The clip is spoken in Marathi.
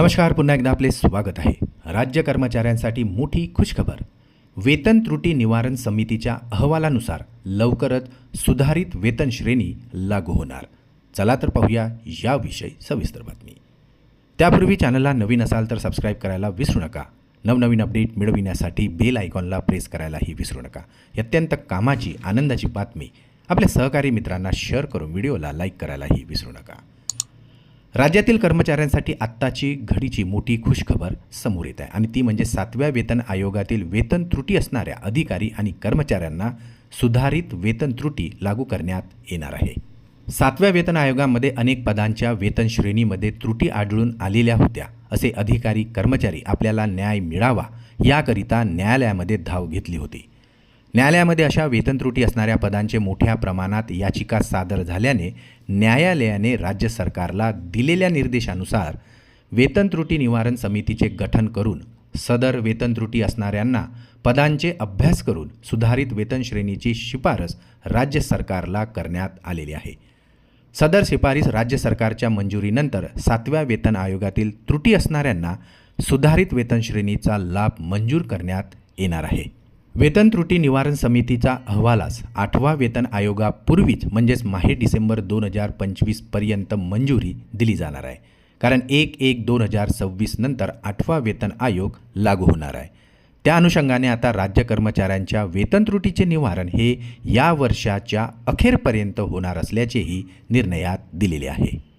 नमस्कार पुन्हा एकदा आपले स्वागत आहे. राज्य कर्मचाऱ्यांसाठी मोठी खुशखबर. वेतन त्रुटी निवारण समितीच्या अहवालानुसार लवकरच सुधारित वेतन श्रेणी लागू होणार. चला तर पाहूया याविषयी सविस्तर बातमी. त्यापूर्वी चॅनलला नवीन असाल तर सबस्क्राईब करायला विसरू नका. नवनवीन अपडेट मिळविण्यासाठी बेल आयकॉनला प्रेस करायलाही विसरू नका. ही अत्यंत कामाची आनंदाची बातमी. आपल्या सहकारी मित्रांना शेअर करून व्हिडिओला लाईक करायलाही विसरू नका. राज्यातील कर्मचाऱ्यांसाठी आत्ताची घडीची मोठी खुशखबर समोर येत आहे. आणि ती म्हणजे सातव्या वेतन आयोगातील वेतन त्रुटी असणाऱ्या अधिकारी आणि कर्मचाऱ्यांना सुधारित वेतन त्रुटी लागू करण्यात येणार आहे. सातव्या वेतन आयोगामध्ये अनेक पदांच्या वेतन श्रेणीमध्ये त्रुटी आढळून आलेल्या होत्या असे अधिकारी कर्मचारी आपल्याला न्याय मिळावा याकरिता न्यायालयामध्ये धाव घेतली होती. न्यायालयामध्ये अशा वेतन त्रुटी असणाऱ्या पदांचे मोठ्या प्रमाणात याचिका सादर झाल्याने न्यायालयाने राज्य सरकारला दिलेल्या निर्देशानुसार वेतन त्रुटी निवारण समितीचे गठन करून सदर वेतन त्रुटी असणाऱ्यांना पदांचे अभ्यास करून सुधारित वेतन श्रेणीची शिफारस राज्य सरकारला करण्यात आलेली आहे. सदर शिफारस राज्य सरकारच्या मंजुरीनंतर सातव्या वेतन आयोगातील त्रुटी असणाऱ्यांना सुधारित वेतन श्रेणीचा लाभ मंजूर करण्यात येणार आहे. वेतन त्रुटी निवारण समितीचा अहवालास आठवा वेतन आयोगापूर्वीच म्हणजेच माहे डिसेंबर दोन हजार पंचवीसपर्यंत मंजुरी दिली जाणार आहे. कारण एक एक दोन हजार सव्वीस नंतर आठवा वेतन आयोग लागू होणार आहे. त्या अनुषंगाने आता राज्य कर्मचाऱ्यांच्या वेतन त्रुटीचे निवारण हे या वर्षाच्या अखेरपर्यंत होणार असल्याचेही निर्णयात दिलेले आहे.